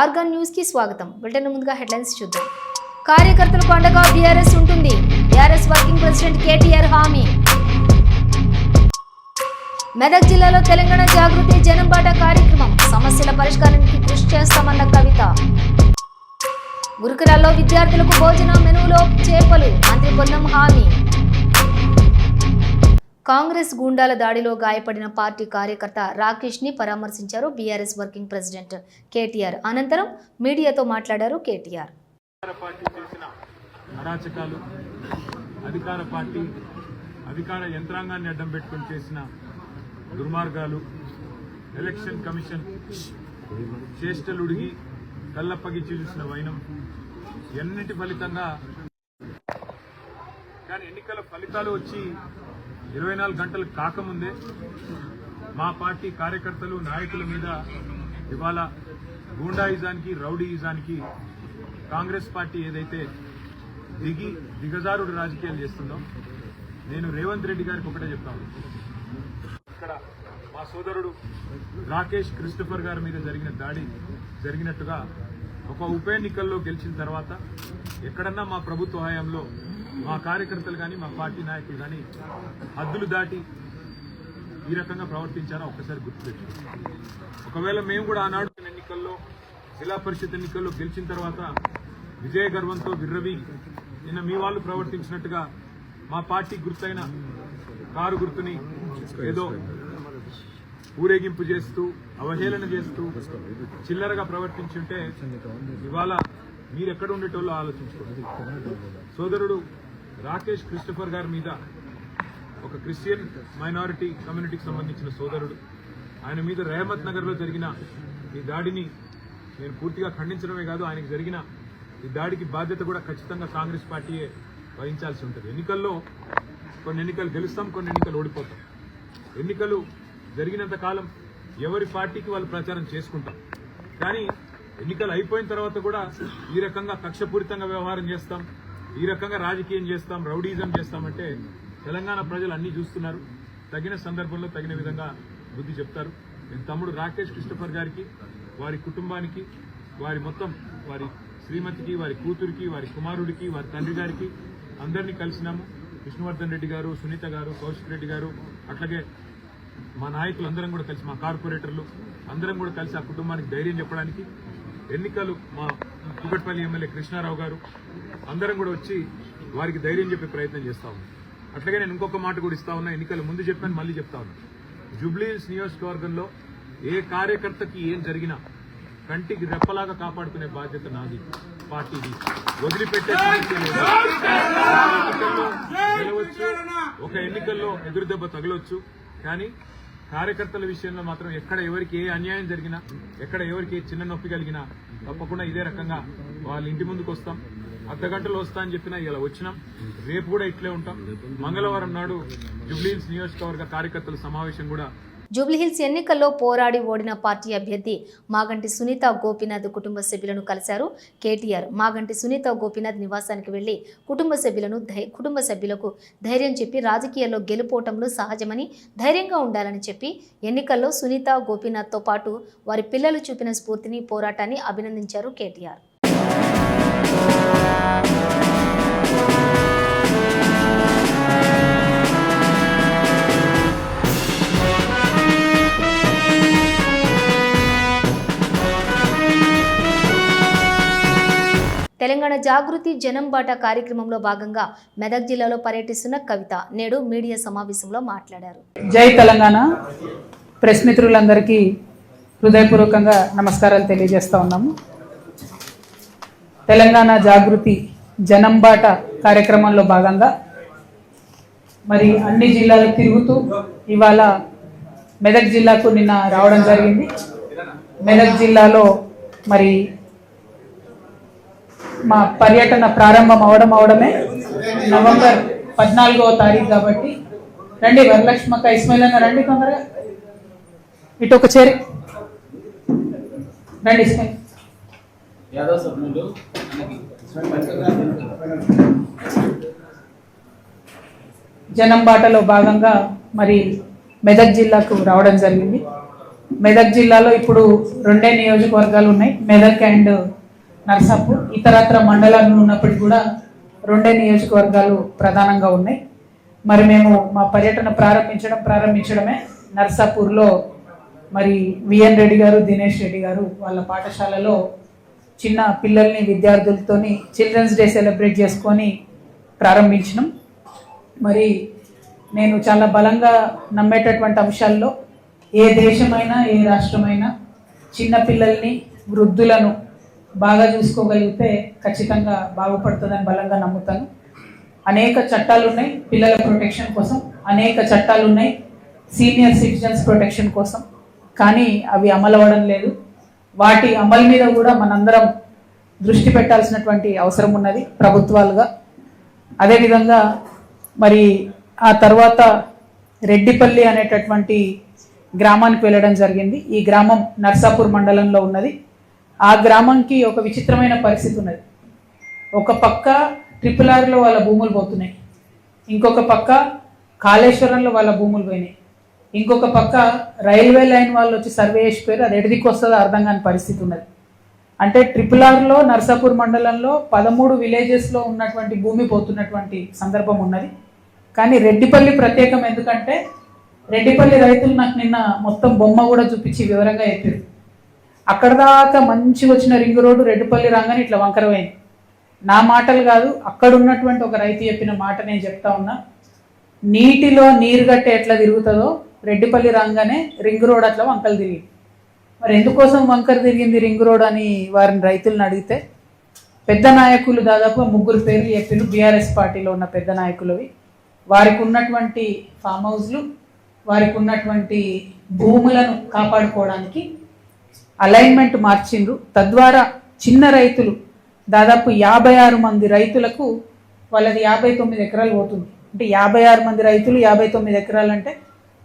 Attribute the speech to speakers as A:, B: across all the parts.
A: Organ న్యూస్కి స్వాగతం. Bulletin ముందుగా హెడ్లైన్స్ చూద్దాం. కార్యకర్తలకు అండగా బీఆర్ఎస్ ఉంటుంది. బీఆర్ఎస్ వర్కింగ్ ప్రెసిడెంట్ కేటీఆర్ హామీ. మెదక్ జిల్లాలో తెలంగాణ జాగృతి జనంబాట కార్యక్రమం. సమస్యల పరిష్కారానికి కృషి చేస్తామన్న కవిత. గురుకులాల్లో విద్యార్థులకు భోజన మెనువులో చేపలు. మంత్రి పొన్నం హామీ. కాంగ్రెస్ గూండాల దాడిలో గాయపడిన పార్టీ కార్యకర్త రాకేష్ని పరామర్శించారు బీఆర్ఎస్ వర్కింగ్ ప్రెసిడెంట్ కేటీఆర్. అనంతరం మీడియాతో మాట్లాడారు కేటీఆర్.
B: అధికార అరాచకాలు అధికార పార్టీ అధికార యంత్రాంగాన్ని అడ్డం పెట్టుకుని చేసిన దుర్మార్గాలు ఎలక్షన్ కమిషన్ చేష్టలుడిగి కళ్ళప్పగి చూసిన వైనం ఎన్నిటి ఫలితంగా కానీ ఎన్నికల ఫలితాలు వచ్చి ఇరవై నాలుగు గంటలు కాకముందే మా పార్టీ కార్యకర్తలు నాయకుల మీద ఇవాళ గూండాయిజానికి రౌడీయిజానికి కాంగ్రెస్ పార్టీ ఏదైతే దిగి దిగజారుడు రాజకీయాలు చేస్తుందో నేను రేవంత్ రెడ్డి గారికి ఒకటే చెప్తాను. ఇక్కడ మా సోదరుడు రాకేష్ క్రిస్టఫర్ గారి మీద జరిగిన దాడి జరిగినట్టుగా ఒక ఉప ఎన్నికల్లో గెలిచిన తర్వాత ఎక్కడన్నా మా ప్రభుత్వ హయాంలో మా కార్యకర్తలు కానీ మా పార్టీ నాయకులు కానీ హద్దులు దాటి ఈ రకంగా ప్రవర్తించారో ఒక్కసారి గుర్తుపెట్టుకోండి. ఒకవేళ మేము కూడా ఆనాడు ఎన్నికల్లో జిల్లా పరిషత్ ఎన్నికల్లో గెలిచిన తర్వాత విజయ గర్వంతో విర్రవి నిన్న మీ వాళ్ళు ప్రవర్తించినట్టుగా మా పార్టీ గుర్తైన కారు గుర్తుని ఏదో ఊరేగింపు చేస్తూ అవహేళన చేస్తూ చిల్లరగా ప్రవర్తించుంటే ఇవాళ మీరెక్కడ ఉండేటోళ్ళు ఆలోచించుకోండి. సోదరుడు రాకేష్ క్రిస్టఫర్ గారి మీద ఒక క్రిస్టియన్ మైనారిటీ కమ్యూనిటీకి సంబంధించిన సోదరుడు. ఆయన మీద రేహమత్ నగర్లో జరిగిన ఈ దాడిని నేను పూర్తిగా ఖండించడమే కాదు ఆయనకు జరిగిన ఈ దాడికి బాధ్యత కూడా ఖచ్చితంగా కాంగ్రెస్ పార్టీయే వహించాల్సి ఉంటుంది. ఎన్నికల్లో కొన్ని ఎన్నికలు గెలుస్తాం కొన్ని ఎన్నికలు ఓడిపోతాం. ఎన్నికలు జరిగినంత కాలం ఎవరి పార్టీకి వాళ్ళు ప్రచారం చేసుకుంటాం. కానీ ఎన్నికలు అయిపోయిన తర్వాత కూడా ఈ రకంగా కక్షపూరితంగా వ్యవహారం చేస్తాం. ఈ రకంగా రాజకీయం చేస్తాం రౌడీజం చేస్తామంటే తెలంగాణ ప్రజలు అన్ని చూస్తున్నారు. తగిన సందర్భంలో తగిన విధంగా బుద్ధి చెప్తారు. నేను తమ్ముడు రాకేష్ క్రిస్టఫర్ గారికి వారి కుటుంబానికి వారి మొత్తం వారి శ్రీమతికి వారి కూతురికి వారి కుమారుడికి వారి తండ్రి గారికి అందరినీ కలిసినాము. విష్ణువర్ధన్ రెడ్డి గారు సునీత గారు కౌశిక్ రెడ్డి గారు అట్లాగే మా నాయకులు అందరం కూడా కలిసి మా కార్పొరేటర్లు అందరం కూడా కలిసి ఆ కుటుంబానికి ధైర్యం చెప్పడానికి ఎన్నికలు మా కుకట్పల్లి ఎమ్మెల్యే కృష్ణారావు గారు అందరం కూడా వచ్చి వారికి ధైర్యం చెప్పే ప్రయత్నం చేస్తా ఉన్నాం. అట్లాగే నేను ఇంకొక మాట కూడా ఇస్తా ఉన్నా ఎన్నికలు ముందు చెప్పాను మళ్ళీ చెప్తా ఉన్నా. జూబ్లీహిల్స్ నియోజకవర్గంలో ఏ కార్యకర్తకి ఏం జరిగినా కంటికి రెప్పలాగా కాపాడుకునే బాధ్యత నాది పార్టీది. వదిలిపెట్టే గెలవచ్చు ఒక ఎన్నికల్లో ఎదురు దెబ్బ తగలొచ్చు కానీ కార్యకర్తల విషయంలో మాత్రం ఎక్కడ ఎవరికి ఏ అన్యాయం జరిగినా ఎక్కడ ఎవరికి ఏ చిన్న నొప్పి కలిగినా తప్పకుండా ఇదే రకంగా వాళ్ళ ఇంటి ముందుకు వస్తాం. అర్ధ గంటలు వస్తా అని చెప్పినా ఇలా వచ్చినాం. రేపు కూడా ఇట్లే ఉంటాం. మంగళవారం నాడు జుబ్లీన్స్ నియోజకవర్గ కార్యకర్తల సమావేశం కూడా
A: జూబ్లీహిల్స్ ఎన్నికల్లో పోరాడి ఓడిన పార్టీ అభ్యర్థి మాగంటి సునీత గోపీనాథ్ కుటుంబ సభ్యులను కలిశారు. కేటీఆర్ మాగంటి సునీత గోపీనాథ్ నివాసానికి వెళ్ళి కుటుంబ సభ్యులను కుటుంబ సభ్యులకు ధైర్యం చెప్పి రాజకీయాల్లో గెలుపోవటంలో సహజమని ధైర్యంగా ఉండాలని చెప్పి ఎన్నికల్లో సునీత గోపీనాథ్తో పాటు వారి పిల్లలు చూపిన స్ఫూర్తిని పోరాటాన్ని అభినందించారు కేటీఆర్. తెలంగాణ జాగృతి జనం బాట కార్యక్రమంలో భాగంగా మెదక్ జిల్లాలో పర్యటిస్తున్న కవిత నేడు మీడియా సమావేశంలో మాట్లాడారు.
C: జై తెలంగాణ. ప్రెస్ మిత్రులందరికీ హృదయపూర్వకంగా నమస్కారాలు తెలియజేస్తా ఉన్నాము. తెలంగాణ జాగృతి జనంబాట కార్యక్రమంలో భాగంగా మరి అన్ని జిల్లాలు తిరుగుతూ ఇవాళ మెదక్ జిల్లాకు నిన్న రావడం జరిగింది. మెదక్ జిల్లాలో మరి మా పర్యటన ప్రారంభం అవడం అవడమే. నవంబర్ పద్నాలుగవ తారీఖు కాబట్టి రండి వరలక్ష్మక్క ఇస్మాయిల్ అన్న రండి తొందరగా. ఇటు ఒక చేరి. రండి ఇస్మాయిల్.
D: యాదవ్ సభ్యులు
C: జనం బాటలో భాగంగా మరి మెదక్ జిల్లాకు రావడం జరిగింది. మెదక్ జిల్లాలో ఇప్పుడు రెండే నియోజకవర్గాలు ఉన్నాయి. మెదక్ అండ్ నర్సాపూర్ ఇతరత్ర మండలాలు ఉన్నప్పటికీ కూడా రెండే నియోజకవర్గాలు ప్రధానంగా ఉన్నాయి. మరి మేము మా పర్యటన ప్రారంభించడం ప్రారంభించడమే నర్సాపూర్లో మరి విఎన్ రెడ్డి గారు దినేష్ రెడ్డి గారు వాళ్ళ పాఠశాలలో చిన్న పిల్లల్ని విద్యార్థులతోని చిల్డ్రన్స్ డే సెలబ్రేట్ చేసుకొని ప్రారంభించినాం. మరి నేను చాలా బలంగా నమ్మేటటువంటి అంశాల్లో ఏ దేశమైనా ఏ రాష్ట్రమైనా చిన్న పిల్లల్ని వృద్ధులను బాగా చూసుకోగలిగితే ఖచ్చితంగా బాగుపడుతుందని బలంగా నమ్ముతాను. అనేక చట్టాలు ఉన్నాయి పిల్లల ప్రొటెక్షన్ కోసం అనేక చట్టాలు ఉన్నాయి సీనియర్ సిటిజన్స్ ప్రొటెక్షన్ కోసం కానీ అవి అమలవడం లేదు. వాటి అమలు మీద కూడా మనందరం దృష్టి పెట్టాల్సినటువంటి అవసరం ఉన్నది ప్రభుత్వాలుగా. అదేవిధంగా మరి ఆ తర్వాత రెడ్డిపల్లి అనేటటువంటి గ్రామానికి వెళ్ళడం జరిగింది. ఈ గ్రామం నర్సాపూర్ మండలంలో ఉన్నది. ఆ గ్రామంకి ఒక విచిత్రమైన పరిస్థితి ఉన్నది. ఒక పక్క ట్రిపుల్ ఆర్లో వాళ్ళ భూములు పోతున్నాయి. ఇంకొక పక్క కాళేశ్వరంలో వాళ్ళ భూములు పోయినాయి. ఇంకొక పక్క రైల్వే లైన్ వాళ్ళు వచ్చి సర్వే చేసిపోయారు. అది ఎడిదికి వస్తుందో అర్థం కాని పరిస్థితి ఉన్నది. అంటే ట్రిపుల్ ఆర్లో నర్సాపూర్ మండలంలో పదమూడు విలేజెస్లో ఉన్నటువంటి భూమి పోతున్నటువంటి సందర్భం ఉన్నది. కానీ రెడ్డిపల్లి ప్రత్యేకం ఎందుకంటే రెడ్డిపల్లి రైతులు నాకు నిన్న మొత్తం బొమ్మ కూడా చూపించి వివరంగా చెప్పారు. అక్కడ దాకా మంచిగా వచ్చిన రింగ్ రోడ్డు రెడ్డిపల్లి రాగానే ఇట్లా వంకరమైంది. నా మాటలు కాదు అక్కడ ఉన్నటువంటి ఒక రైతు చెప్పిన మాట నేను చెప్తా ఉన్నా. నీటిలో నీరు గట్ట ఎట్లా తిరుగుతుందో రెడ్డిపల్లి రాగానే రింగ్ రోడ్ అట్లా వంకలు తిరిగి మరి ఎందుకోసం వంకర తిరిగింది రింగ్ రోడ్ అని వారిని రైతులను అడిగితే? పెద్ద నాయకులు దాదాపు ముగ్గురు పేర్లు చెప్పిన బీఆర్ఎస్ పార్టీలో ఉన్న పెద్ద నాయకులవి. వారికి ఉన్నటువంటి ఫామ్ హౌస్లు వారికి ఉన్నటువంటి భూములను కాపాడుకోవడానికి అలైన్మెంట్ మార్చిండ్రు. తద్వారా చిన్న రైతులు దాదాపు యాభై ఆరు మంది రైతులకు వాళ్ళది యాభై తొమ్మిది ఎకరాలు పోతుంది. అంటే యాభై ఆరు మంది రైతులు యాభై తొమ్మిది ఎకరాలు అంటే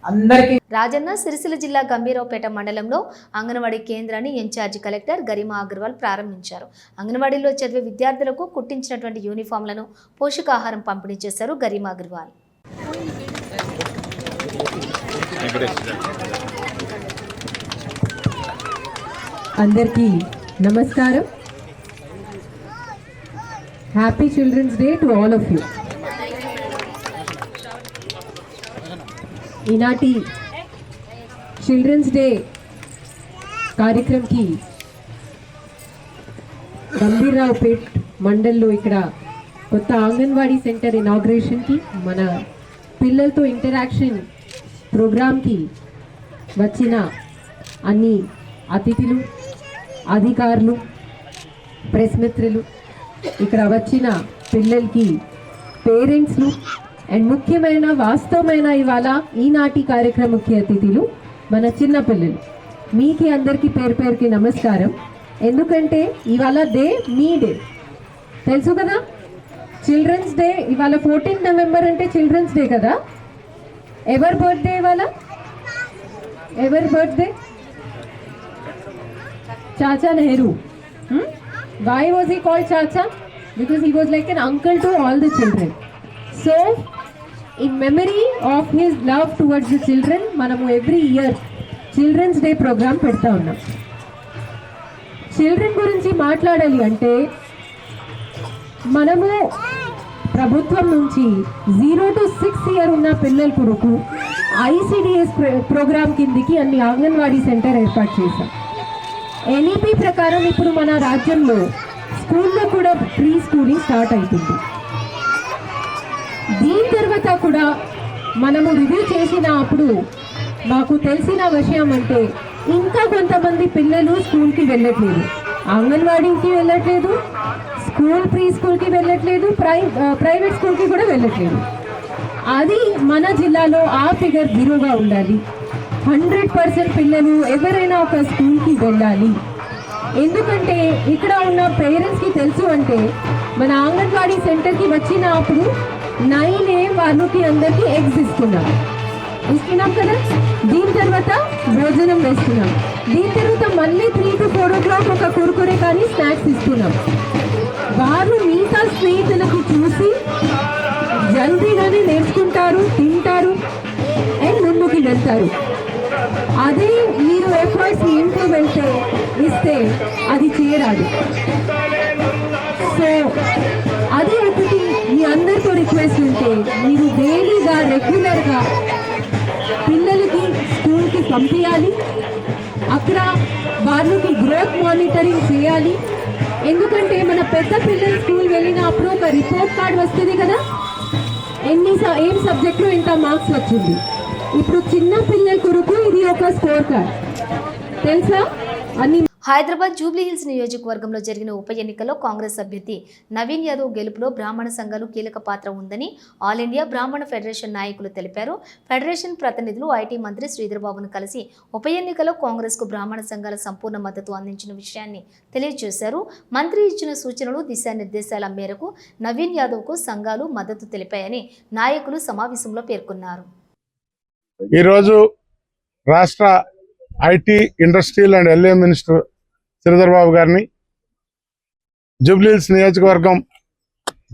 C: అందరికీ
A: రాజన్న సిరిసిల్ల జిల్లా గంభీరావుపేట మండలంలో అంగన్వాడీ కేంద్రాన్ని ఇన్ఛార్జి కలెక్టర్ గరిమా అగర్వాల్ ప్రారంభించారు. అంగన్వాడీలో చదివే విద్యార్థులకు కుట్టించినటువంటి యూనిఫామ్లను పోషకాహారం పంపిణీ చేశారు గరిమా అగర్వాల్.
E: అందరికీ నమస్కారం. Happy children's day to all of you ఈనాటి చిల్డ్రన్స్ డే కార్యక్రమంకి గంభీర్రావుపేట్ మండల్లో ఇక్కడ కొత్త ఆంగన్వాడీ సెంటర్ ఇనాగ్రేషన్కి మన పిల్లలతో ఇంటరాక్షన్ ప్రోగ్రామ్కి వచ్చిన అన్ని అతిథులు అధికారులు ప్రెస్ మిత్రులు ఇక్కడ వచ్చిన పిల్లలకి పేరెంట్స్లు అండ్ ముఖ్యమైన వాస్తవమైన ఇవాళ ఈనాటి కార్యక్రమ ముఖ్య అతిథులు మన చిన్న పిల్లలు. మీకి అందరికీ పేరు పేరుకి నమస్కారం. ఎందుకంటే ఇవాళ డే మీ డే. తెలుసు కదా? చిల్డ్రన్స్ డే ఇవాళ ఫోర్టీన్ నవంబర్ అంటే చిల్డ్రన్స్ డే కదా? ఎవరి బర్త్డే ఇవాళ? ఎవరి birthday? Chacha Nehru. Hmm? Why was he called Chacha? Because he was like an uncle to all the children. So, in memory of his love towards the children, మనము every year children's day programme పెడతా ఉన్నాం children గురించి మాట్లాడాలి అంటే మనము ప్రభుత్వం నుంచి zero to six year ఉన్న పిల్లల కొరకు ఐసిడిఎస్ ప్రోగ్రామ్ కిందికి అన్ని అంగన్వాడీ సెంటర్ ఏర్పాటు చేశాం ఎన్ఈపి ప్రకారం ఇప్పుడు మన రాజ్యంలో స్కూల్లో కూడా ప్రీ స్కూలింగ్ స్టార్ట్ అవుతుంది దీని తర్వాత కూడా మనము రివ్యూ చేసిన అప్పుడు మాకు తెలిసిన విషయం అంటే ఇంకా కొంతమంది పిల్లలు స్కూల్కి వెళ్ళట్లేదు. అంగన్వాడీకి వెళ్ళట్లేదు స్కూల్ ప్రీ స్కూల్కి వెళ్ళట్లేదు ప్రై ప్రైవేట్ స్కూల్కి కూడా వెళ్ళట్లేదు. అది మన జిల్లాలో ఆ ఫిగర్ జీరోగా ఉండాలి. హండ్రెడ్ పర్సెంట్ పిల్లలు ఎవరైనా ఒక స్కూల్కి వెళ్ళాలి. ఎందుకంటే ఇక్కడ ఉన్న పేరెంట్స్కి తెలుసు అంటే మన అంగన్వాడీ సెంటర్కి వచ్చినప్పుడు నైన్ ఏ వాళ్ళకి అందరికీ ఎగ్స్ ఇస్తున్నాం ఇస్తున్నాం కదా? దీని తర్వాత భోజనం వేస్తున్నాం. దీని తర్వాత మళ్ళీ three to four o'clock ఒక కురుకురే కానీ స్నాక్స్ ఇస్తున్నాం. వారు మిగతా స్నేహితులకు చూసి జల్దీగానే నేర్చుకుంటారు తింటారు అండ్ ముందుకి వెళ్తారు. అదే మీరు ఎఫర్ట్స్ ఇంప్రూవ్మెంట్ వెళ్తే ఇస్తే అది చేయరాదు సో అదే ఒకటి మీ అందరితో రిక్వెస్ట్ ఉంటే మీరు డైలీగా రెగ్యులర్గా పిల్లలకి స్కూల్కి పంపించాలి అక్కడ వాళ్ళకి గ్రోత్ మానిటరింగ్ చేయాలి. ఎందుకంటే మన పెద్ద పిల్లలు స్కూల్ వెళ్ళినప్పుడు ఒక రిపోర్ట్ కార్డ్ వస్తుంది కదా? ఎన్ని స- ఏం సబ్జెక్టులో ఇంత మార్క్స్ వచ్చింది? ఇప్పుడు చిన్న పిల్లల కొరకు ఇది ఒక స్కోర్ కార్డ్. తెలుసా? అన్ని
A: హైదరాబాద్ జూబ్లీ హిల్స్ నియోజకవర్గంలో జరిగిన ఉప ఎన్నికలో కాంగ్రెస్ అభ్యర్థి నవీన్ యాదవ్ గెలుపులో బ్రాహ్మణ సంఘాలు కీలక పాత్ర ఉందని ఆల్ ఇండియా బ్రాహ్మణ ఫెడరేషన్ నాయకులు తెలిపారు. ఫెడరేషన్ ప్రతినిధులు ఐటీ మంత్రి శ్రీధర్బాబును కలిసి ఉప ఎన్నికలో కాంగ్రెస్కు బ్రాహ్మణ సంఘాల సంపూర్ణ మద్దతు అందించిన విషయాన్ని తెలియజేశారు. మంత్రి ఇచ్చిన సూచనలు దిశానిర్దేశాల మేరకు నవీన్ యాదవ్కు సంఘాలు మద్దతు తెలిపాయని నాయకులు సమావేశంలో పేర్కొన్నారు.
F: ఈరోజు రాష్ట్ర IT industrial and LA minister Sridhar Babu గారిని జూబ్లీహిల్స్ నియోజకవర్గం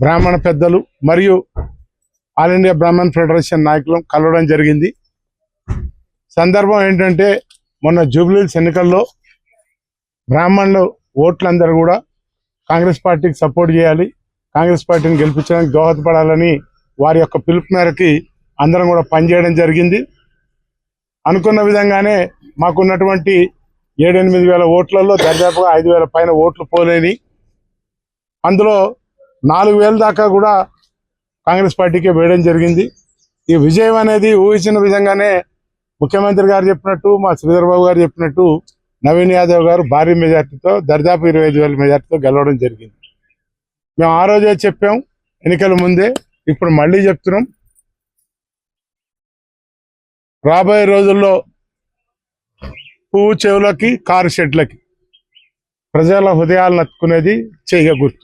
F: బ్రాహ్మణ పెద్దలు మరియు ఆల్ ఇండియా బ్రాహ్మణ్ ఫెడరేషన్ నాయకులు కలవడం జరిగింది. సందర్భం ఏంటంటే మొన్న జూబ్లీహిల్స్ ఎన్నికల్లో బ్రాహ్మణులు ఓట్లందరూ కూడా కాంగ్రెస్ పార్టీకి సపోర్ట్ చేయాలి కాంగ్రెస్ పార్టీని గెలిపించడానికి దోహదపడాలని వారి యొక్క పిలుపు మేరకి అందరం కూడా పనిచేయడం జరిగింది. అనుకున్న విధంగానే మాకున్నటువంటి ఏడెనిమిది వేల ఓట్లలో దర్దాపుగా ఐదు వేల పైన ఓట్లు పోలేని అందులో నాలుగు వేల దాకా కూడా కాంగ్రెస్ పార్టీకే వేయడం జరిగింది. ఈ విజయం అనేది ఊహించిన విధంగానే ముఖ్యమంత్రి గారు చెప్పినట్టు మా శ్రీధర్బాబు గారు చెప్పినట్టు నవీన్ యాదవ్ గారు భారీ మెజార్టీతో దర్దాపు ఇరవై ఐదు వేల మెజార్టీతో గెలవడం జరిగింది. మేము ఆ రోజే చెప్పాం ఎన్నికల ముందే ఇప్పుడు మళ్ళీ చెప్తున్నాం. రాబోయే రోజుల్లో పువ్వు చెవులకి కారు షెడ్లకి ప్రజల హృదయాలను నత్తుకునేది చేయ గుర్తు.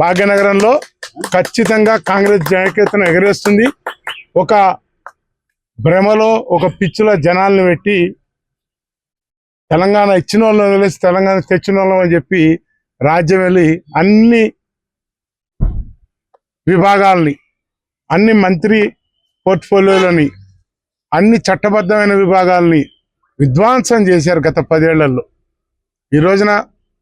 F: భాగ్యనగరంలో ఖచ్చితంగా కాంగ్రెస్ జనకేతను ఎగరేస్తుంది. ఒక భ్రమలో ఒక పిచ్చుల జనాల్ని పెట్టి తెలంగాణ ఇచ్చిన వాళ్ళని వదిలేసి తెలంగాణ తెచ్చిన వాళ్ళం అని చెప్పి రాజ్యం వెళ్ళి అన్ని విభాగాల్ని అన్ని మంత్రి పోర్ట్ఫోలియోలని అన్ని చట్టబద్ధమైన విభాగాల్ని విధ్వంసం చేశారు గత పదేళ్ళలో. ఈ రోజున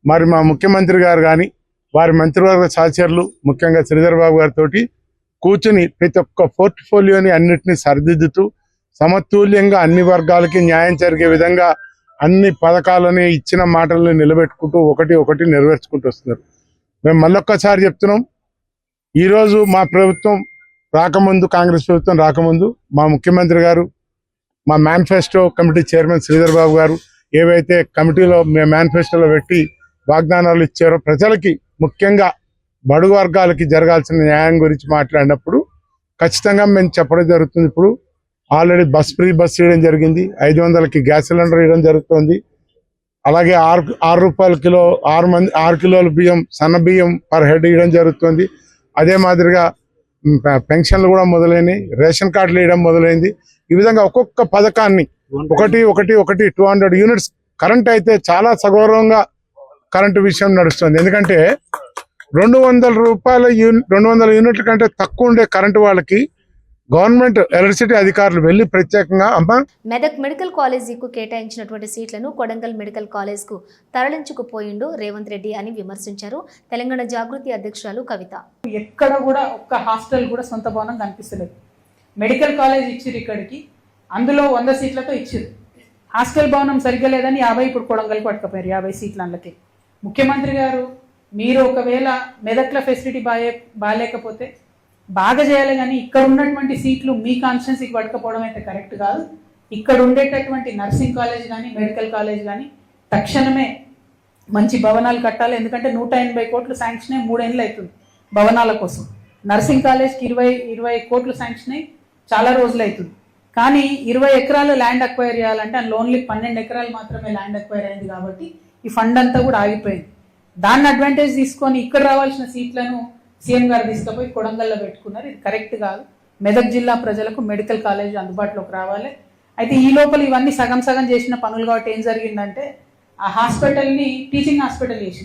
F: మరి మా ముఖ్యమంత్రి గారు కానీ వారి మంత్రివర్గ సహచరులు ముఖ్యంగా శ్రీధర్ బాబు గారితో కూర్చుని ప్రతి ఒక్క పోర్ట్ఫోలియోని అన్నిటిని సరిదిద్దుతూ సమతుల్యంగా అన్ని వర్గాలకి న్యాయం జరిగే విధంగా అన్ని పథకాలని ఇచ్చిన మాటలను నిలబెట్టుకుంటూ ఒకటి ఒకటి నెరవేర్చుకుంటూ వస్తున్నారు. మేము మళ్ళొక్కసారి చెప్తున్నాం ఈరోజు మా ప్రభుత్వం రాకముందు కాంగ్రెస్ ప్రభుత్వం రాకముందు మా ముఖ్యమంత్రి గారు మా manifesto committee chairman Sridhar Babu గారు ఏవైతే కమిటీలో మేము మేనిఫెస్టోలో పెట్టి వాగ్దానాలు ఇచ్చారో ప్రజలకి ముఖ్యంగా బడుగు వర్గాలకి జరగాల్సిన న్యాయం గురించి మాట్లాడినప్పుడు ఖచ్చితంగా మేము చెప్పడం జరుగుతుంది. ఇప్పుడు ఆల్రెడీ బస్ ఫ్రీ బస్ ఇవ్వడం జరిగింది. ఐదు వందలకి గ్యాస్ సిలిండర్ ఇవ్వడం జరుగుతుంది. అలాగే ఆరు ఆరు రూపాయల కిలో ఆరు మంది ఆరు కిలోల బియ్యం సన్న బియ్యం పర్ హెడ్ ఇవ్వడం జరుగుతుంది. అదే మాదిరిగా పెన్షన్లు కూడా మొదలైనవి రేషన్ కార్డులు వేయడం మొదలైంది. ఈ విధంగా ఒక్కొక్క పథకాన్ని ఒకటి ఒకటి ఒకటి టూ హండ్రెడ్ యూనిట్స్ కరెంట్ అయితే చాలా సగౌరవంగా కరెంటు విషయం నడుస్తుంది. ఎందుకంటే రెండు వందల రూపాయల యూని రెండు వందల యూనిట్ల కంటే తక్కువ ఉండే కరెంటు వాళ్ళకి గవర్నమెంట్ ఎలక్ట్రిసిటీ అధికారులు వెళ్ళి ప్రత్యేకంగా అమ్మ
A: మెదక్ మెడికల్ కాలేజీకు కేటాయించినటువంటి సీట్లను కొడంగల్ మెడికల్ కాలేజ్కు తరలించుకుపోయిండు రేవంత్ రెడ్డి అని విమర్శించారు తెలంగాణ జాగృతి అధ్యక్షురాలు కవిత.
C: ఎక్కడ కూడా ఒక్క హాస్టల్ కూడా సొంత భవనం కనిపిస్తలేదు. మెడికల్ కాలేజ్ ఇచ్చిర్రు ఇక్కడికి అందులో వంద సీట్లతో ఇచ్చిర్రు. హాస్టల్ భవనం సరిగ్గా లేదని యాభై ఇప్పుడు కొడంగల్ పట్టుకపోయారు యాభై సీట్ల అందులోకి ముఖ్యమంత్రి గారు మీరు ఒకవేళ మెదక్ల ఫెసిలిటీ బాగా బాగాలేకపోతే బాగా చేయాలి కానీ ఇక్కడ ఉన్నటువంటి సీట్లు మీ కాన్స్టిట్యున్సీకి పట్టుకపోవడం అయితే కరెక్ట్ కాదు. ఇక్కడ ఉండేటటువంటి నర్సింగ్ కాలేజ్ కానీ మెడికల్ కాలేజ్ కానీ తక్షణమే మంచి భవనాలు కట్టాలి. ఎందుకంటే నూట ఎనభై కోట్లు శాంక్షన్ అయ్యి మూడేళ్ళు అవుతుంది భవనాల కోసం. నర్సింగ్ కాలేజ్కి ఇరవై ఇరవై కోట్లు శాంక్షన్ అయ్యి చాలా రోజులు అవుతుంది. కానీ ఇరవై ఎకరాలు ల్యాండ్ అక్వైర్ చేయాలంటే అందులో ఓన్లీ పన్నెండు ఎకరాలు మాత్రమే ల్యాండ్ అక్వైర్ అయింది కాబట్టి ఈ ఫండ్ అంతా కూడా ఆగిపోయింది. దాన్ని అడ్వాంటేజ్ తీసుకొని ఇక్కడ రావాల్సిన సీట్లను సీఎం గారు తీసుకుపోయి కొడంగల్లో పెట్టుకున్నారు. ఇది కరెక్ట్ కాదు. మెదక్ జిల్లా ప్రజలకు మెడికల్ కాలేజ్ అందుబాటులోకి రావాలి. అయితే ఈ లోపల ఇవన్నీ సగం సగం చేసిన పనులు కాబట్టి ఏం జరిగిందంటే ఆ హాస్పిటల్ని టీచింగ్ హాస్పిటల్ చేసి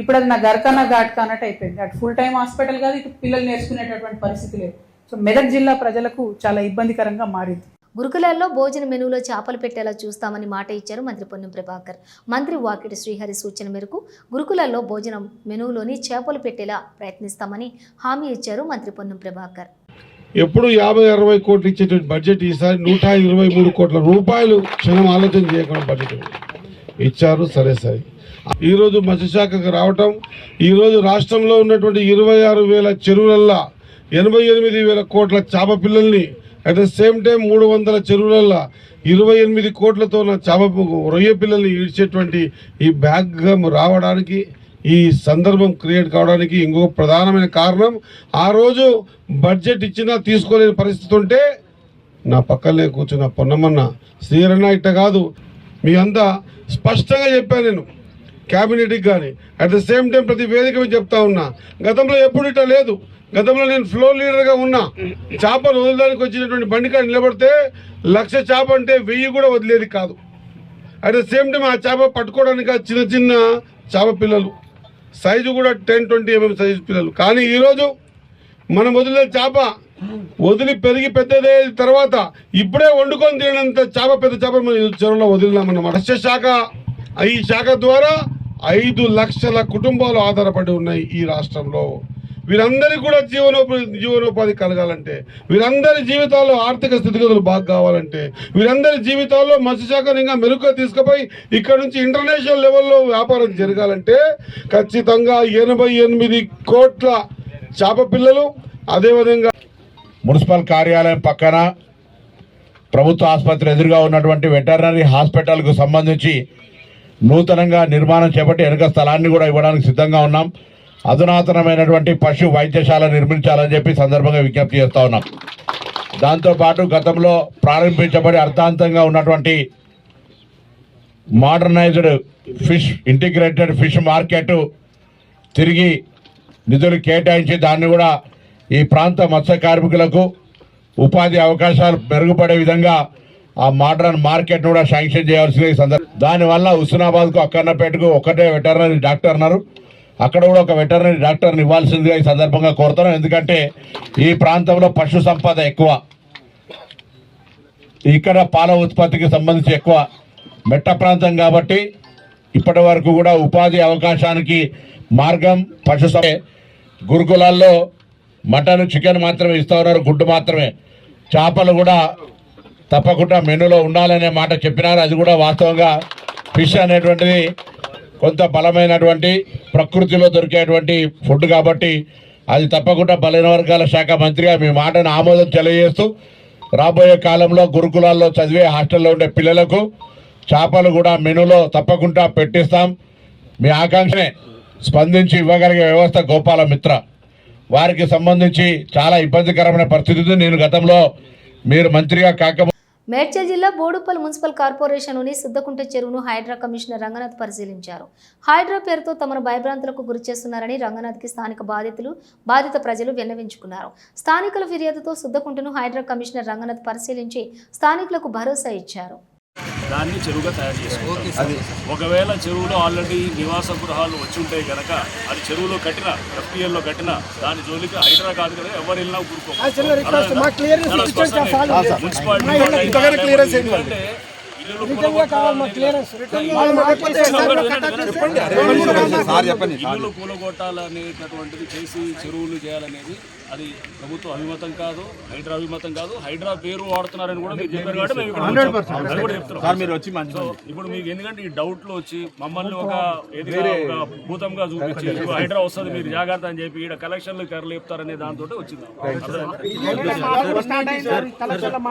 C: ఇప్పుడు అది నా గర్కన ఘాట్కా అన్నట్టు అయిపోయింది. అటు ఫుల్ టైం హాస్పిటల్ కాదు ఇటు పిల్లలు నేర్చుకునేటటువంటి పరిస్థితి లేదు. సో మెదక్ జిల్లా ప్రజలకు చాలా ఇబ్బందికరంగా మారింది.
A: గురుకులాల్లో భోజన మెనూలో చేపలు పెట్టేలా చూస్తామని మాట ఇచ్చారు మంత్రి పొన్నం ప్రభాకర్. మంత్రి వాకిటి శ్రీహరి సూచన మేరకు గురుకులాల్లో భోజనం మెనూలోని చేపలు పెట్టేలా ప్రయత్నిస్తామని హామీ ఇచ్చారు మంత్రి పొన్నం ప్రభాకర్.
G: ఎప్పుడు యాభై అరవై కోట్లు ఇచ్చేటువంటి బడ్జెట్ ఈసారి నూట ఇరవై మూడు కోట్ల రూపాయలు క్షణం ఆలోచన చేయకుండా బడ్జెట్ ఇచ్చారు. సరే సరే. ఈరోజు మత్స్యశాఖకు రావటం ఈరోజు రాష్ట్రంలో ఉన్నటువంటి ఇరవై ఆరు వేల చెరువులల్లా ఎనభై ఎనిమిది వేల కోట్ల చేప పిల్లల్ని అట్ ద సేమ్ టైం మూడు వందల చెరువులలో ఇరవై ఎనిమిది కోట్లతో చేప రొయ్య పిల్లల్ని ఈడ్చేటువంటి ఈ బ్యాగ్ రావడానికి ఈ సందర్భం క్రియేట్ కావడానికి ఇంకొక ప్రధానమైన కారణం ఆ రోజు బడ్జెట్ ఇచ్చినా తీసుకోలేని పరిస్థితి ఉంటే నా పక్కనే కూర్చున్న పొన్నమన్న శ్రీరన్న ఇట్ట కాదు. మీ అంతా స్పష్టంగా చెప్పాను నేను క్యాబినెట్కి కానీ. అట్ ద సేమ్ టైం ప్రతి వేదిక మీద చెప్తా ఉన్నా గతంలో ఎప్పుడు ఇట్లా లేదు. గతంలో నేను ఫ్లో లీడర్గా ఉన్నా. చేపలు వదలడానికి వచ్చినటువంటి బండికాడ నిలబడితే లక్ష చేప అంటే వెయ్యి కూడా వదిలేది కాదు. అట్ ద సేమ్ టైం ఆ చేప పట్టుకోవడానికి చిన్న చిన్న చేప పిల్లలు. సైజు కూడా టెన్ ట్వంటీ ఎంఎం సైజు పిల్లలు. కానీ ఈరోజు మనం వదిలే చేప వదిలి పెరిగి పెద్దదే తర్వాత ఇప్పుడే వండుకొని తినంత చేప పెద్ద చేప మనం చెరువులో వదిలినామన్నమాట. మత్స్యశాఖ ఈ శాఖ ద్వారా ఐదు లక్షల కుటుంబాలు ఆధారపడి ఉన్నాయి ఈ రాష్ట్రంలో. వీరందరికీ కూడా జీవనోపాధి జీవనోపాధి కలగాలంటే వీరందరి జీవితాల్లో ఆర్థిక స్థితిగతులు బాగా కావాలంటే వీరందరి జీవితాల్లో మత్స్యశాఖను ఇంకా మెరుగుగా తీసుకుపోయి ఇక్కడ నుంచి ఇంటర్నేషనల్ లెవెల్లో వ్యాపారం జరగాలంటే ఖచ్చితంగా ఎనభై ఎనిమిది కోట్ల చేప పిల్లలు అదేవిధంగా
H: మున్సిపల్ కార్యాలయం పక్కన ప్రభుత్వ ఆసుపత్రి ఎదురుగా ఉన్నటువంటి వెటర్నరీ హాస్పిటల్కు సంబంధించి నూతనంగా నిర్మాణం చేపట్టి వెనుక స్థలాన్ని కూడా ఇవ్వడానికి సిద్ధంగా ఉన్నాం. అధునాతనమైనటువంటి పశు వైద్యశాల నిర్మించాలని చెప్పి సందర్భంగా విజ్ఞప్తి చేస్తా ఉన్నాం. దాంతోపాటు గతంలో ప్రారంభించబడి అర్థాంతంగా ఉన్నటువంటి modernised fish integrated fish market తిరిగి నిధులు కేటాయించి దాన్ని కూడా ఈ ప్రాంత మత్స్య కార్మికులకు ఉపాధి అవకాశాలు మెరుగుపడే విధంగా ఆ మోడర్న్ మార్కెట్ కూడా శాంక్షన్ చేయాల్సిన సందర్భం. దానివల్ల హుస్నాబాద్కు అక్కన్నపేటకు ఒకటే వెటర్నరీ డాక్టర్ అన్నారు. అక్కడ కూడా ఒక వెటర్నరీ డాక్టర్ని ఇవ్వాల్సిందిగా ఈ సందర్భంగా కోరుతున్నాం. ఎందుకంటే ఈ ప్రాంతంలో పశు సంపద ఎక్కువ. ఇక్కడ పాల ఉత్పత్తికి సంబంధించి ఎక్కువ. మెట్ట ప్రాంతం కాబట్టి ఇప్పటి వరకు కూడా ఉపాధి అవకాశానికి మార్గం పశు సం- గురుకులాల్లో మటన్ చికెన్ మాత్రమే ఇస్తూ ఉన్నారు. గుడ్డు మాత్రమే. చేపలు కూడా తప్పకుండా మెనూలో ఉండాలనే మాట చెప్పినారు. అది కూడా వాస్తవంగా ఫిష్ అనేటువంటిది కొంత బలమైనటువంటి ప్రకృతిలో దొరికేటువంటి ఫుడ్ కాబట్టి అది తప్పకుండా బలైన వర్గాల శాఖ మంత్రిగా మీ మాటను ఆమోదం తెలియజేస్తూ రాబోయే కాలంలో గురుకులాల్లో చదివే హాస్టల్లో ఉండే పిల్లలకు చేపలు కూడా మెనూలో తప్పకుండా పెట్టిస్తాం. మీ ఆకాంక్షనే స్పందించి ఇవ్వగలిగే వ్యవస్థ గోపాల మిత్ర వారికి సంబంధించి చాలా ఇబ్బందికరమైన పరిస్థితి నేను గతంలో మీరు మంత్రిగా కాక
A: మేడ్చల్ జిల్లా బోడుపల్ మున్సిపల్ కార్పొరేషన్లోని సిద్ధకుంట చెరువును హైడ్రా కమిషనర్ రంగనాథ్ పరిశీలించారు. హైడ్రా పేరుతో తమను భయభ్రాంతులకు గురి చేస్తున్నారని రంగనాథ్కి స్థానిక బాధితులు బాధిత ప్రజలు విన్నవించుకున్నారు. స్థానికుల ఫిర్యాదుతో సిద్ధకుంటను హైడ్రా కమిషనర్ రంగనాథ్ పరిశీలించి స్థానికులకు భరోసా ఇచ్చారు.
I: దాన్ని చెరువుగా తయారు చేసుకోవాలి ఒకవేళ చెరువులో ఆల్రెడీ నివాస గృహాలు వచ్చి ఉంటాయి కనుక అది చెరువులో కట్టిన ఎఫ్టీఎల్లో కట్టిన దాని జోలికి హైడ్రా కాదు కదా ఎవరు వెళ్ళినా ఇల్లు కూలగొట్టాలనేటటువంటిది చేసి చెరువులు చేయాలనేది అది ప్రభుత్వ అభిమతం కాదు హైడ్రా అభిమతం కాదు హైడ్రా పేరు వాడుతున్నారని కూడా మీరు చెప్పారు కాబట్టి మేము ఇక్కడ వచ్చాం. అది కూడా చెప్తున్నాం.
D: మీరు వచ్చి మంచి
I: సో ఇప్పుడు మీకు ఎందుకంటే ఈ డౌట్లో వచ్చి మమ్మల్ని ఒక భూతంగా చూపించి హైడ్రా వస్తుంది మీరు జాగ్రత్త అని చెప్పి ఇక్కడ కలెక్షన్లు కర్రలేపుతారనే దాంతో వచ్చింది. అర్థమైందా?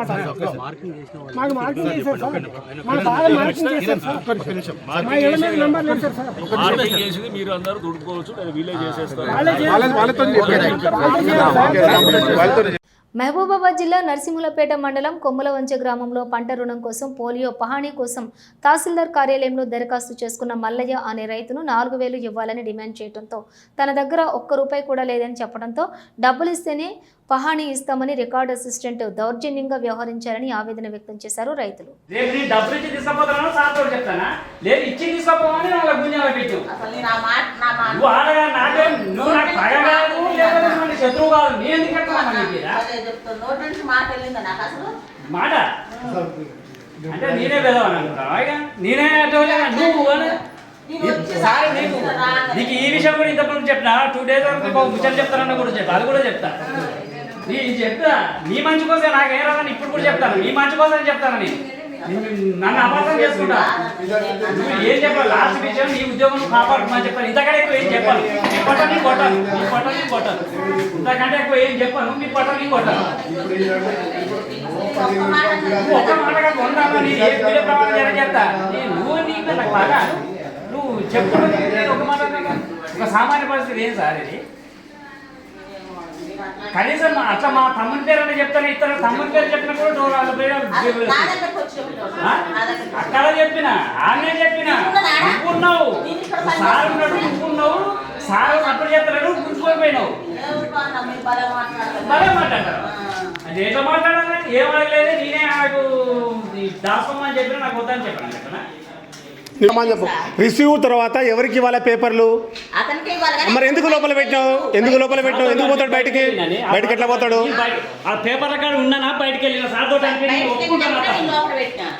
I: మార్కింగ్ చేసింది మీరు అందరూ దుడుకోవచ్చు నేను వీలే చేసేస్తాను ¿Cuánto
A: మహబూబాబాద్ జిల్లా నరసింహులపేట మండలం కొమ్మలవంచ గ్రామంలో పంట రుణం కోసం పోలియో పహాణీ కోసం తహసీల్దార్ కార్యాలయంలో దరఖాస్తు చేసుకున్న మల్లయ్య అనే రైతును నాలుగు వేలు ఇవ్వాలని డిమాండ్ చేయడంతో తన దగ్గర ఒక్క రూపాయి కూడా లేదని చెప్పడంతో డబ్బులు ఇస్తేనే పహాణీ ఇస్తామని రికార్డ్ అసిస్టెంట్ దౌర్జన్యంగా వ్యవహరించారని ఆవేదన వ్యక్తం చేశారు రైతులు.
J: శత్రువు కాదు. నేను ఎందుకు
K: నోటి నుంచి మాట వెళ్ళిందా నాకు అసలు? మాట? అంటే నేనే అనుకుంటావా ఇక నేనే అటోలే నువ్వు సారీ నీకు నీకు ఈ విషయం కూడా ఇంతకుముందు చెప్పిన? టూ డేస్ వరకు విషయం చెప్తానన్న కూడా చెప్పా అది కూడా చెప్తా. నీ చెప్తా నీ మంచి కోసం నాకేం రాదని ఇప్పుడు కూడా చెప్తాను. నీ మంచి కోసం చెప్తాను నేను. నిన్ను- అపార్థం చేసుకుంటా. నువ్వు ఏం చెప్పాలి? లాస్ట్ విషయం నీ ఉద్యోగం కాపాడుకోమని చెప్పాను ఇంతకంటే ఎక్కువ ఏం చెప్పాను నీ పొట్ట నీ కొట్టాను నీ పొట్ట నీ కొట్టాను ఇంతకంటే ఎక్కువ ఏం చెప్పాను నీ పొట్ట నీ కొట్టాను నువ్వు ఒక్క మాట కాదు వంద అన్నా నీ ఏ వీడియో ప్రమాణం నువ్వు నీకు నాకు బాగా నువ్వు నేను ఒక మాట. ఒక సామాన్య పరిస్థితి ఏం సార్ ఇది. కనీసం మా- అట్లా మా తమ్ముని పేరు అని చెప్తాను ఇతను తమ్ముని పేరు చెప్పిన కూడా వాళ్ళ పేరు? అక్కడ చెప్పిన ఆమె చెప్పిన నువ్వు ఉన్నావు సార్ ఉన్నాడు నువ్వు ఉన్నావు సార్ అప్పుడు చెప్తున్నాడు గుంజుకొని పోయినావు భలే మాట్లాడతారు. అది ఎట్లా మాట్లాడాలి ఏం అడగలేదు నేనే నాకు దాసుకోమని చెప్పిన నాకు వద్దని చెప్పాను చెప్పనా?
L: చెప్పు. రిసీవ్ తర్వాత ఎవరికి ఇవ్వాలి పేపర్లు? మరి ఎందుకు లోపల పెట్టినావు? ఎందుకు లోపల పెట్టినావు? ఎందుకు పోతాడు బయటికి? బయటికి ఎట్లా పోతాడు?
K: ఆ పేపర్ల కాడ ఉన్నానా? బయటికి వెళ్ళిన? సార్ తోటి
M: బయటికి.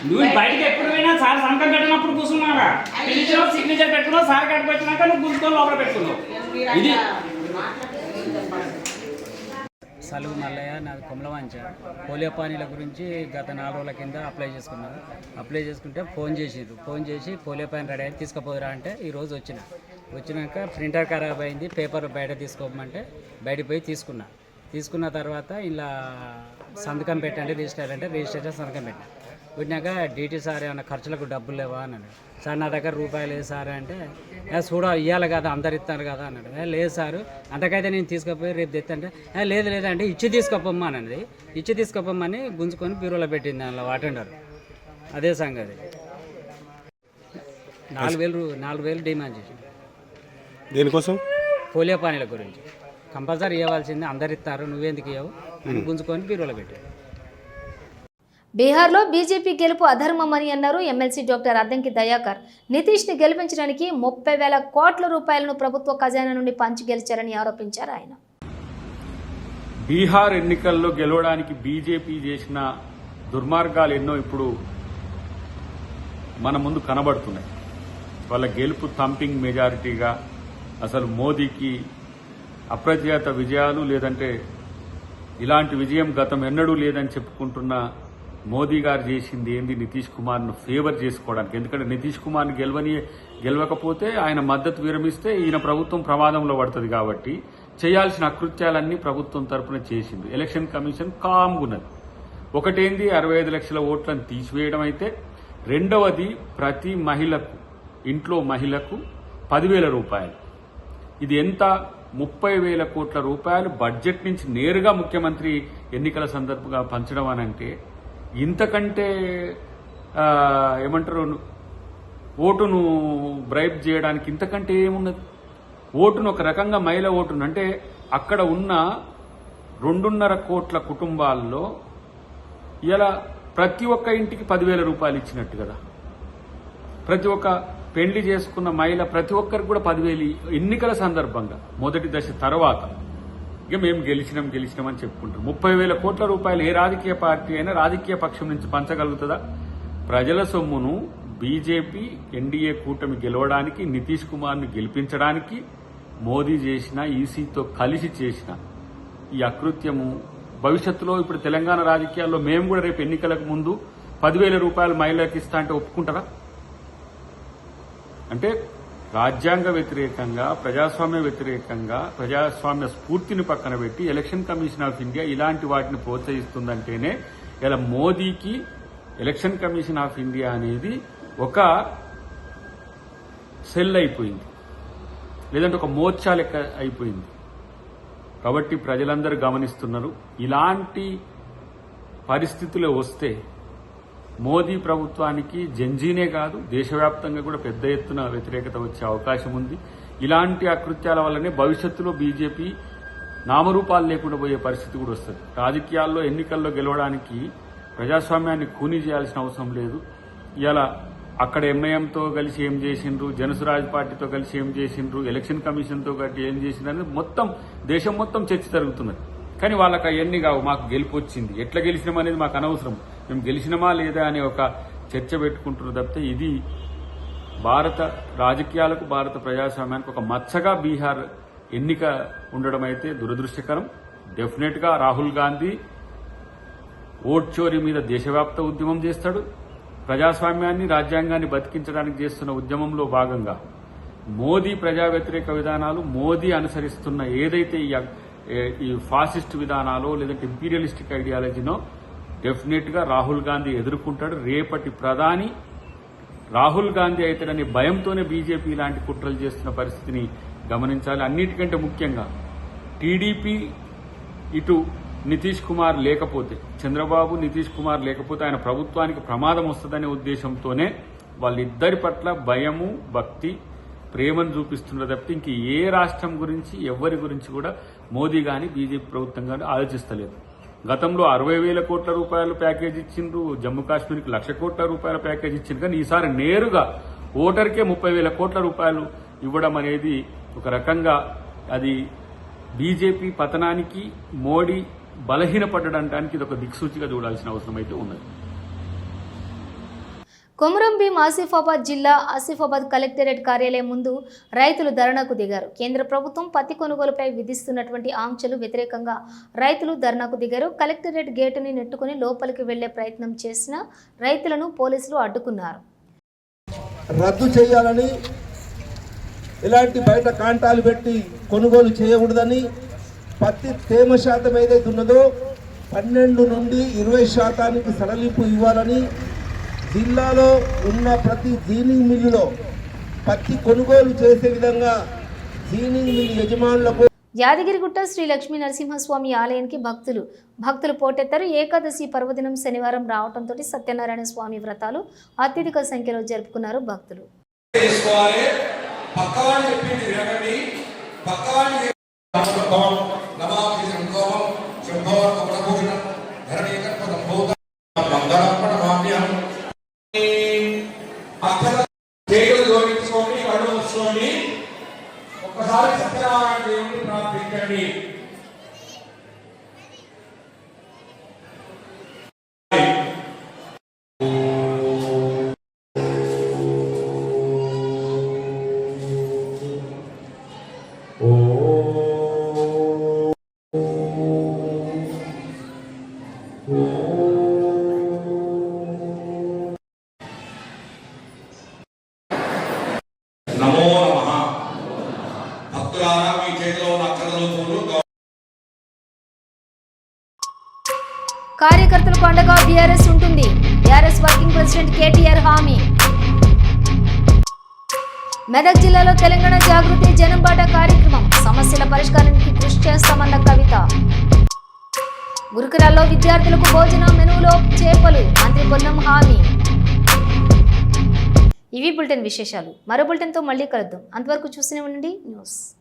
K: నువ్వు ఎప్పుడు పోయినా సార్ సంతకం పెట్టినప్పుడు సిగ్నేచర్ పెట్టుకున్నావు సార్ కాడికి వచ్చినాక నువ్వు గుంజుకొని లోపల పెట్టుకున్నావు. ఇది
J: సలుగు మల్లయ్య నాది కొమలవంచ. పోలియో పానీల గురించి గత నాలుగు రోజుల కింద అప్లై చేసుకున్నాను. అప్లై చేసుకుంటే ఫోన్ చేసిండ్రు ఫోన్ చేసి పోలియో పాని రెడీ అయ్యి తీసుకుపోదురా అంటే ఈరోజు వచ్చిన. వచ్చినాక ప్రింటర్ ఖరాబ్ అయింది పేపర్ బయట తీసుకోమంటే బయటకు పోయి తీసుకున్నా. తీసుకున్న తర్వాత ఇలా సంతకం పెట్టండి రిజిస్టర్ అంటే రిజిస్ట్రేషన్ సంతకం పెట్టినా. పెట్టినాక డీటీ సార్ ఏమైనా ఖర్చులకు డబ్బులు లేవా అన్నాడు. సార్ నా దగ్గర రూపాయలు లేదు సార్ అంటే "ఏ, చూడ ఇవ్వాలి కదా అందరు ఇస్తారు కదా అన్నాడు. "ఏ, లేదు సార్ అంతకైతే నేను తీసుకుపోయి రేపు తెత్తంటే "ఏ, లేదు లేదు అంటే ఇచ్చి తీసుకోపోమ్మా అన్నది. ఇచ్చి తీసుకోపోమ్మని గుంజుకొని బీరోలో పెట్టింది అందులో అటెండర్ అదే సంగతి. నాలుగు వేలు నాలుగు వేలు డిమాండ్ చేసింది
L: దేనికోసం?
J: పోలియో పానీల గురించి. కంపల్సరీ ఇవ్వాల్సింది అందరు ఇస్తారు నువ్వెందుకు ఇవ్వవు అని గుంజుకొని బీరోలో పెట్టాడు.
A: బీహార్లో బీజేపీ గెలుపు అధర్మమని అన్నారు ఎమ్మెల్సీ డాక్టర్ అద్దంకి దయాకర్. నితీష్ని గెలిపించడానికి ముప్పై వేల కోట్ల రూపాయలను ప్రభుత్వ ఖజానా నుండి పంచి గెలిచారని ఆరోపించారు ఆయన.
N: బీహార్ ఎన్నికల్లో గెలవడానికి బీజేపీ చేసిన దుర్మార్గాలు ఎన్నో ఇప్పుడు మన ముందు కనబడుతున్నాయి. వాళ్ళ గెలుపు థంపింగ్ మెజారిటీగా అసలు మోదీకి అప్రజాత విజయాలు లేదంటే ఇలాంటి విజయం గతం ఎన్నడూ లేదని చెప్పుకుంటున్న మోదీ గారు చేసింది ఏంది? నితీష్ కుమార్ను ఫేవర్ చేసుకోవడానికి. ఎందుకంటే నితీష్ కుమార్ని గెలవని గెలవకపోతే ఆయన మద్దతు విరమిస్తే ఈయన ప్రభుత్వం ప్రమాదంలో పడుతుంది కాబట్టి చేయాల్సిన అకృత్యాలన్నీ ప్రభుత్వం తరపున చేసింది. ఎలక్షన్ కమిషన్ కామ్గున్నది. ఒకటేంది? అరవై ఐదు లక్షల ఓట్లను తీసివేయడం అయితే రెండవది ప్రతి మహిళకు ఇంట్లో మహిళకు పదివేల రూపాయలు. ఇది ఎంత? ముప్పై వేల కోట్ల రూపాయలు. బడ్జెట్ నుంచి నేరుగా ముఖ్యమంత్రి ఎన్నికల సందర్భంగా పంచడం అని అంటే ఇంతకంటే ఏమంటారు ఓటును బ్రైబ్ చేయడానికి ఇంతకంటే ఏమున్నది? ఓటును ఒక రకంగా మహిళ ఓటును అంటే అక్కడ ఉన్న రెండున్నర కోట్ల కుటుంబాల్లో ఇలా ప్రతి ఒక్క ఇంటికి పదివేల రూపాయలు ఇచ్చినట్టు కదా. ప్రతి ఒక్క పెళ్ళి చేసుకున్న మహిళ ప్రతి ఒక్కరికి కూడా పదివేలు ఎన్నికల సందర్భంగా మొదటి దశ తర్వాత. ఇక మేము గెలిచినాం గెలిచినాం అని చెప్పుకుంటాం ముప్పై వేల కోట్ల రూపాయలు ఏ రాజకీయ పార్టీ అయినా రాజకీయ పక్షం నుంచి పంచగలుగుతుందా? ప్రజల సొమ్మును బీజేపీ ఎన్డీఏ కూటమి గెలవడానికి నితీష్ కుమార్ని గెలిపించడానికి మోదీ చేసిన ఈసీతో కలిసి చేసిన ఈ అకృత్యము భవిష్యత్తులో ఇప్పుడు తెలంగాణ రాజకీయాల్లో మేము కూడా రేపు ఎన్నికలకు ముందు పదివేల రూపాయలు మహిళలకు ఇస్తా అంటే ఒప్పుకుంటారా? అంటే రాజ్యాంగ వ్యతిరేకంగా ప్రజాస్వామ్య వ్యతిరేకంగా ప్రజాస్వామ్య స్ఫూర్తిని పక్కన పెట్టి ఎలక్షన్ కమిషన్ ఆఫ్ ఇండియా ఇలాంటి వాటిని ప్రోత్సహిస్తుందంటేనే ఇలా మోదీకి ఎలక్షన్ కమిషన్ ఆఫ్ ఇండియా అనేది ఒక సెల్ అయిపోయింది. లేదంటే ఒక మోర్చా లెక్క అయిపోయింది. కాబట్టి ప్రజలందరూ గమనిస్తున్నారు ఇలాంటి పరిస్థితులు వస్తే మోదీ ప్రభుత్వానికి జంజీనే కాదు దేశవ్యాప్తంగా కూడా పెద్ద ఎత్తున వ్యతిరేకత వచ్చే అవకాశం ఉంది. ఇలాంటి అకృత్యాల వల్లనే భవిష్యత్తులో బీజేపీ నామరూపాలు లేకుండా పోయే పరిస్థితి కూడా వస్తుంది. రాజకీయాల్లో ఎన్నికల్లో గెలవడానికి ప్రజాస్వామ్యాన్ని కూనీ చేయాల్సిన అవసరం లేదు. ఇలా అక్కడ ఎంఐఎంతో కలిసి ఏం చేసిండ్రు జనసురాజ్ పార్టీతో కలిసి ఏం చేసిండ్రు ఎలక్షన్ కమిషన్తో కలిసి ఏం చేసిండ్రు అనేది మొత్తం దేశం మొత్తం చర్చ జరుగుతున్నది. కానీ వాళ్ళకి అవన్నీ కావు మాకు గెలుపు వచ్చింది. ఎట్లా గెలిచినాం అనేది మాకు అనవసరం. మేము గెలిచినమా లేదా అనే ఒక చర్చ పెట్టుకుంటున్న తప్పితే ఇది భారత రాజకీయాలకు భారత ప్రజాస్వామ్యానికి ఒక మచ్చగా బీహార్ ఎన్నిక ఉండడం అయితే దురదృష్టకరం. డెఫినెట్గా రాహుల్ గాంధీ ఓట్ చోరీ మీద దేశవ్యాప్త ఉద్యమం చేస్తాడు. ప్రజాస్వామ్యాన్ని రాజ్యాంగాన్ని బతికించడానికి చేస్తున్న ఉద్యమంలో భాగంగా మోదీ ప్రజా వ్యతిరేక విధానాలు మోదీ అనుసరిస్తున్న ఏదైతే ఈ ఈ ఫాసిస్ట్ విధానాలు లేదంటే ఇంపీరియలిస్టిక్ ఐడియాలజీనో డెఫినెట్గా రాహుల్ గాంధీ ఎదుర్కొంటాడు. రేపటి ప్రధాని రాహుల్ గాంధీ అవుతాడనే భయంతోనే బీజేపీ ఇలాంటి కుట్రలు చేస్తున్న పరిస్థితిని గమనించాలి. అన్నిటికంటే ముఖ్యంగా టీడీపీ ఇటు నితీష్ కుమార్ లేకపోతే చంద్రబాబు నితీష్ కుమార్ లేకపోతే ఆయన ప్రభుత్వానికి ప్రమాదం వస్తుందనే ఉద్దేశంతోనే వాళ్ళిద్దరి పట్ల భయము భక్తి ప్రేమను చూపిస్తున్నారు తప్పితే ఇంక ఏ రాష్ట్రం గురించి ఎవరి గురించి కూడా మోదీ గాని బీజేపీ ప్రభుత్వం కానీ ఆలోచిస్తలేదు. గతంలో అరవై వేల కోట్ల రూపాయలు ప్యాకేజ్ ఇచ్చిండ్రు. జమ్మూ కాశ్మీర్కి లక్ష కోట్ల రూపాయల ప్యాకేజ్ ఇచ్చిండ్రు. కానీ ఈసారి నేరుగా ఓటర్కే ముప్పై వేల కోట్ల రూపాయలు ఇవ్వడం అనేది ఒక రకంగా అది బీజేపీ పతనానికి మోడీ బలహీనపడడానికి ఇది ఒక దిక్సూచిగా చూడాల్సిన అవసరం అయితే ఉన్నది.
A: కొమురం భీం ఆసిఫాబాద్ జిల్లా ఆసిఫాబాద్ కలెక్టరేట్ కార్యాలయం ముందు రైతులు ధర్నాకు దిగారు. కేంద్ర ప్రభుత్వం పత్తి కొనుగోలుపై విధిస్తున్నటువంటి ఆంక్షలు వ్యతిరేకంగా రైతులు ధర్నాకు దిగారు. కలెక్టరేట్ గేటుని నెట్టుకుని లోపలికి వెళ్ళే ప్రయత్నం చేసిన రైతులను పోలీసులు అడ్డుకున్నారు.
O: రద్దు చేయాలని ఇలాంటి బయట కాంటాలు పెట్టి కొనుగోలు చేయకూడదని పత్తి తేమ శాతం ఏదైతే ఉన్నదో పన్నెండు నుండి ఇరవై శాతానికి సడలింపు ఇవ్వాలని జిల్లాలో ఉన్న ప్రతి జీనింగ్ మిల్లులో పత్తి కొనుగోలు చేసే విధంగా జీనింగ్ మిల్ యజమానులకు
A: యాదగిరిగుట్ట శ్రీ లక్ష్మీ నరసింహస్వామి ఆలయానికి భక్తులు భక్తులు పోటెత్తారు ఏకాదశి పర్వదినం శనివారం రావడంతో సత్యనారాయణ స్వామి వ్రతాలు అత్యధిక సంఖ్యలో జరుపుకున్నారు భక్తులు జిల్లాలో తెలంగాణ జాగృతి జనంబాట కార్యక్రమం. సమస్యల పరిష్కారానికి కృషి చేస్తామన్న కవిత. గురుకులాల్లో విద్యార్థులకు భోజన మెనులో చేపలు. మంత్రి పొన్నం హామీ. ఇవి బులెటిన్ విశేషాలు. మరో బులెటిన్తో మళ్ళీ కలుద్దాం. అంతవరకు చూస్తూనే ఉండండి. న్యూస్.